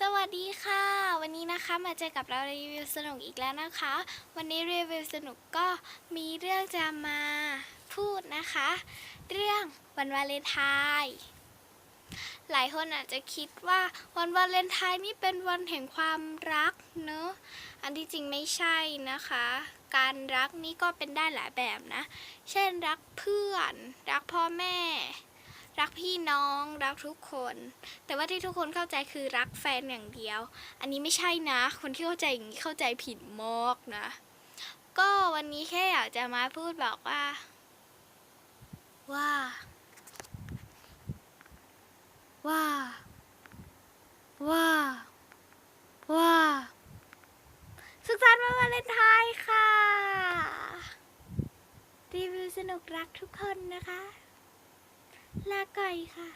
สวัสดีค่ะ วันนี้นะคะมาเจอกับเรารีวิวสนุกอีกแล้วนะคะ วันนี้รีวิวสนุกก็มีเรื่องจะมาพูดนะคะ เรื่องวันวาเลนไทน์หลายคนอาจจะคิดว่าวันวาเลนไทน์นี่เป็นวันแห่งความรักเนอะอันที่จริงไม่ใช่นะคะ การรักนี่ก็เป็นได้หลายแบบนะ เช่นรักเพื่อน รักพ่อแม่ รักพี่น้องรักทุกคน แต่ว่าที่ทุกคนเข้าใจคือรักแฟนอย่างเดียว อันนี้ไม่ใช่นะ คนที่เข้าใจอย่างนี้เข้าใจผิดมากนะ ก็วันนี้แค่อยากจะมาพูดบอกว่า ว่า ว่า ว่า ว่าสุขสันต์วันวาเลนไทน์ค่ะรีวิวสนุกรักทุกคนนะคะ ลาก่ค่ะ